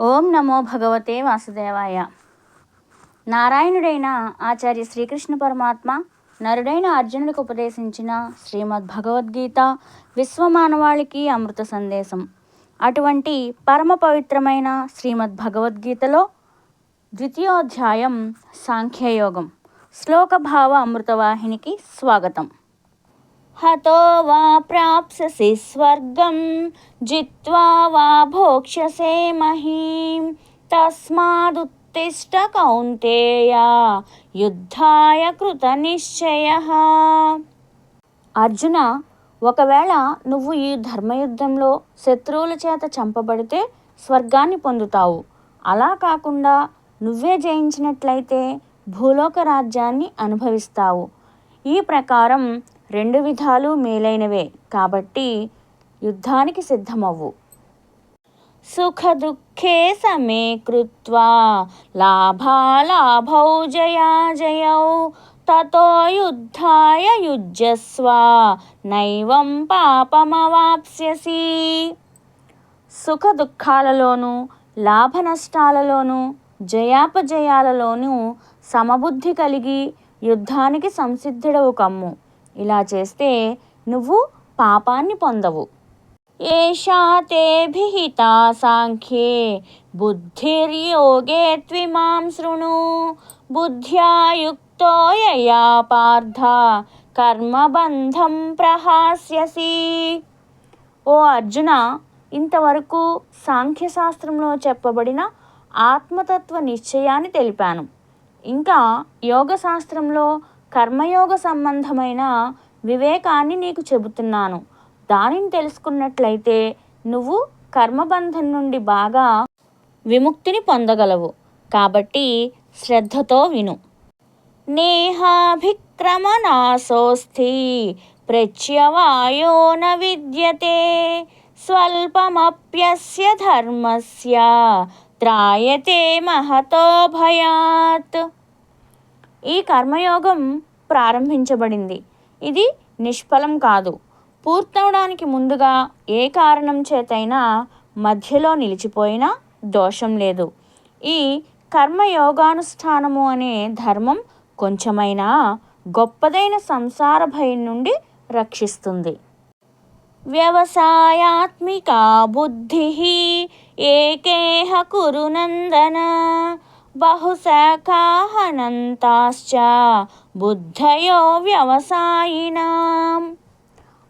ఓం నమో భగవతే వాసుదేవాయ. నారాయణుడైన ఆచార్య శ్రీకృష్ణ పరమాత్మ నరుడైన అర్జునుడికి ఉపదేశించిన శ్రీమద్ భగవద్గీత విశ్వమానవాళికి అమృత సందేశం. అటువంటి పరమ పవిత్రమైన శ్రీమద్ భగవద్గీతలో ద్వితీయోధ్యాయం సాంఖ్యయోగం. శ్లోకభావ అమృతవాహినికి స్వాగతం. హతో వా ప్రాప్స్యసి స్వర్గం జిత్వా వా భోక్ష్యసే మహీం. తస్మాదుత్తిష్ట కౌంతేయ యుద్ధాయ కృత నిశ్చయ. అర్జున ఒకవేళ నువ్వు ఈ ధర్మయుద్ధంలో శత్రువుల చేత చంపబడితే స్వర్గాన్ని పొందుతావు. అలా కాకుండా నువ్వే జయించినట్లయితే భూలోక రాజ్యాన్ని అనుభవిస్తావు. ఈ ప్రకారం రెండు విధాలు మేలైనవే కాబట్టి యుద్ధానికి సిద్ధమవ్వు. సుఖ దుఃఖే సమే కృత్వా లాభాలాభౌ జయా జయౌ తతో యుద్ధాయ యుజ్యస్వ నైవం పాపమవాప్స్యసి. సుఖ దుఃఖాలలోనూ లాభ నష్టాలలోనూ జయాపజయాలలోనూ సమబుద్ధి కలిగి యుద్ధానికి సంసిద్ధుడవు కమ్ము. ఇలా చేస్తే నువ్వు పాపాన్ని పొందవు. ఏషా సాంఖ్యే బుద్ధిర్యోగే త్విమాం శృణు. బుద్ధ్యాయుక్తో యయా పార్థ కర్మబంధం ప్రహాస్యసి. ఓ అర్జున ఇంతవరకు సాంఖ్యశాస్త్రంలో చెప్పబడిన ఆత్మతత్వ నిశ్చయాన్ని తెలిపాను. ఇంకా యోగశాస్త్రంలో కర్మయోగ సంబంధమైన వివేకాన్ని నీకు చెబుతున్నాను. దానిని తెలుసుకున్నట్లయితే నువ్వు కర్మబంధం నుండి బాగా విముక్తిని పొందగలవు. కాబట్టి శ్రద్ధతో విను. నేహాభిక్రమనాశోస్థి ప్రత్యవాయో న విద్యతే స్వల్పమప్యస్య ధర్మస్య త్రాయతే మహతో భయాత్. ఈ కర్మయోగం ప్రారంభించబడింది. ఇది నిష్ఫలం కాదు. పూర్తవడానికి ముందుగా ఏ కారణం చేతైనా మధ్యలో నిలిచిపోయినా దోషం లేదు. ఈ కర్మయోగానుష్ఠానము అనే ధర్మం కొంచెమైనా గొప్పదైన సంసార భయం నుండి రక్షిస్తుంది. వ్యవసాయాత్మిక బుద్ధి ఏకేహ కురునందన బహుశాఖాహనంతాశ్చ బుద్ధయో వ్యవసాయినాం.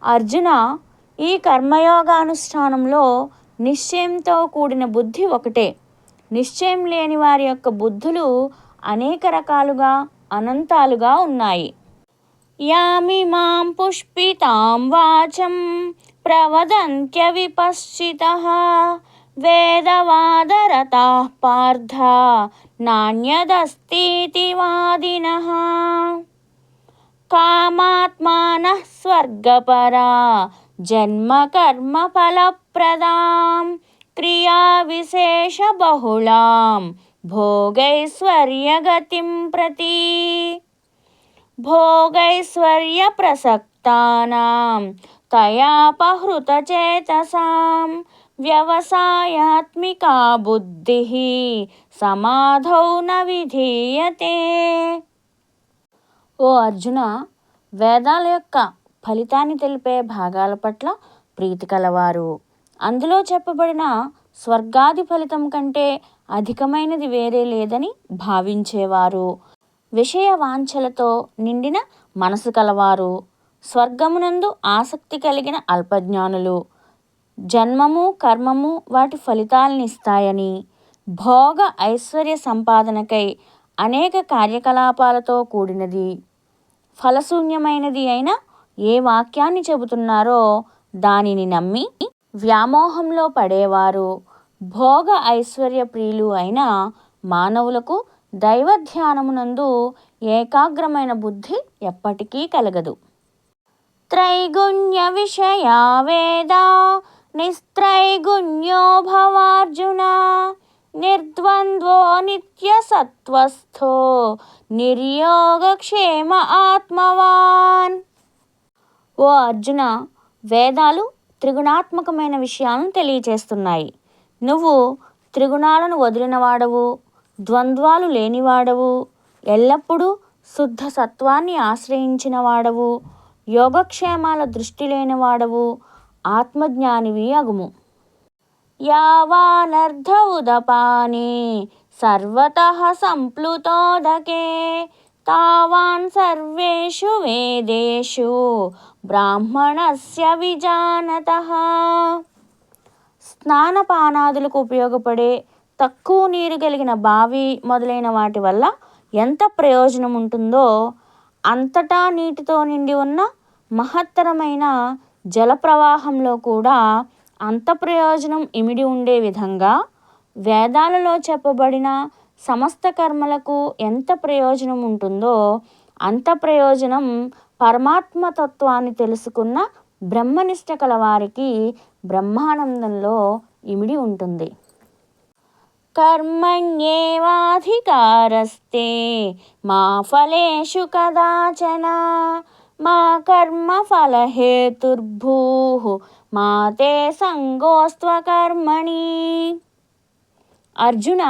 అర్జున ఈ కర్మయోగానుష్ఠానంలో నిశ్చయంతో కూడిన బుద్ధి ఒకటే. నిశ్చయం లేని వారి యొక్క బుద్ధులు అనేక రకాలుగా అనంతాలుగా ఉన్నాయి. యామిమాం పుష్పితాం వాచం ప్రవదంత్య విపశ్చిత వేదవాదరతా పార్థ నాణ్యదస్तीति వాదినః కామాత్మానः స్వర్గపరా జన్మకర్మఫలప్రదాం క్రియావిశేషబహుళాం భోగైశ్వర్యగతిం ప్రతి భోగైశ్వర్యప్రసక్తానాం తయాపహృతచేతసాం వ్యవసాయాత్మికా బుద్ధి సమాధౌ న విధీయతే. ఓ అర్జున వేదాల యొక్క ఫలితాన్ని తెలిపే భాగాల పట్ల ప్రీతి కలవారు. అందులో చెప్పబడిన స్వర్గాది ఫలితం కంటే అధికమైనది వేరే లేదని భావించేవారు. విషయ వాంఛలతో నిండిన మనసు కలవారు. స్వర్గమునందు ఆసక్తి కలిగిన అల్పజ్ఞానులు. జన్మము కర్మము వాటి ఫలితాలను ఇస్తాయని భోగ ఐశ్వర్య సంపాదనకై అనేక కార్యకలాపాలతో కూడినది. ఫలశూన్యమైనది అయిన ఏ వాక్యాన్ని చెబుతున్నారో దానిని నమ్మి వ్యామోహంలో పడేవారు. భోగ ఐశ్వర్య ప్రియులు అయిన మానవులకు దైవ ధ్యానమునందు ఏకాగ్రమైన బుద్ధి ఎప్పటికీ కలగదు. త్రైగుణ్య విషయా వేదా నిస్త్రైగుణ్యో భవార్జున నిర్ద్వంద్వో నిత్యసత్వస్థో నిర్యోగక్షేమ ఆత్మవాన్ ఓ అర్జున వేదాలు త్రిగుణాత్మకమైన విషయాలను తెలియచేస్తున్నాయి. నువ్వు త్రిగుణాలను వదిలినవాడవు ద్వంద్వాలు లేనివాడవు ఎల్లప్పుడూ శుద్ధ సత్వాన్ని ఆశ్రయించినవాడవు యోగక్షేమాల దృష్టి లేనివాడవు ఆత్మజ్ఞానివి అగుము. యావానర్ధ ఉదపానే సర్వత సంప్లుతోదకే. తావాన్ సర్వేషు వేదేషు బ్రాహ్మణస్య విజానత. స్నానపానాదులకు ఉపయోగపడే తక్కువ నీరు కలిగిన బావి మొదలైన వాటి వల్ల ఎంత ప్రయోజనం ఉంటుందో అంతటా నీటితో నిండి ఉన్న మహత్తరమైన జలప్రవాహంలో కూడా అంత ప్రయోజనం ఇమిడి ఉండే విధంగా వేదాలలో చెప్పబడిన సమస్త కర్మలకు ఎంత ప్రయోజనం ఉంటుందో అంత ప్రయోజనం పరమాత్మ తత్వాన్ని తెలుసుకున్న బ్రహ్మనిష్ట కలవారికి బ్రహ్మానందంలో ఇమిడి ఉంటుంది. కర్మణ్యేవాధికారస్తే మా ఫలేషు కదాచన. మా కర్మ ఫలహేతుర్భూ మా తే సంగోస్త్వకర్మణి అర్జున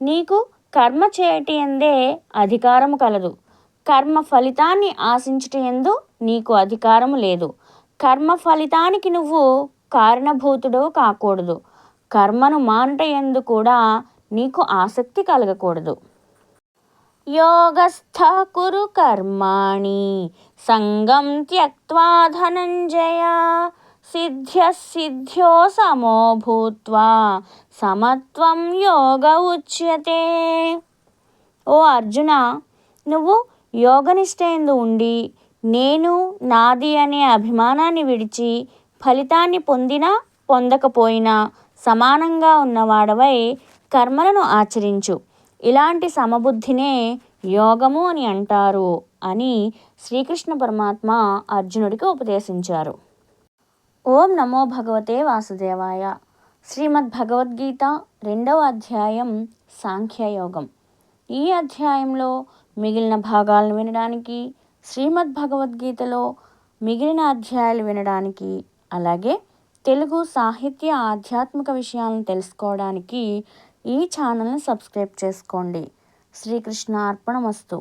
నీకు కర్మ చేయటి ఎందే అధికారము కలదు. కర్మ ఫలితాన్ని ఆశించట ఎందు నీకు అధికారము లేదు. కర్మ ఫలితానికి నువ్వు కారణభూతుడు కాకూడదు. కర్మను మానుట ఎందు కూడా నీకు ఆసక్తి కలగకూడదు. యోగస్థ కురు కర్మాణి సంగం త్యక్వా ధనంజయ సిద్ధ్య సిద్ధ్యో సమో భూత్వా సమత్వం యోగ ఉచ్యతే ఓ అర్జున నువ్వు యోగనిష్టయందు ఉండి నేను నాది అనే అభిమానాన్ని విడిచి ఫలితాన్ని పొందినా పొందకపోయినా సమానంగా ఉన్నవాడవై కర్మలను ఆచరించు. ఇలాంటి సమబుద్ధినే యోగము అని అంటారు అని శ్రీకృష్ణ పరమాత్మ అర్జునుడికి ఉపదేశించారు. ఓం నమో భగవతే వాసుదేవాయ. శ్రీమద్ భగవద్గీత రెండవ అధ్యాయం సాంఖ్యయోగం. ఈ అధ్యాయంలో మిగిలిన భాగాలను వినడానికి శ్రీమద్ భగవద్గీతలో మిగిలిన అధ్యాయాలు వినడానికి అలాగే తెలుగు సాహిత్య ఆధ్యాత్మిక విషయాలను తెలుసుకోవడానికి ఈ ఛానల్ని సబ్స్క్రైబ్ చేసుకోండి. శ్రీకృష్ణ అర్పణమస్తు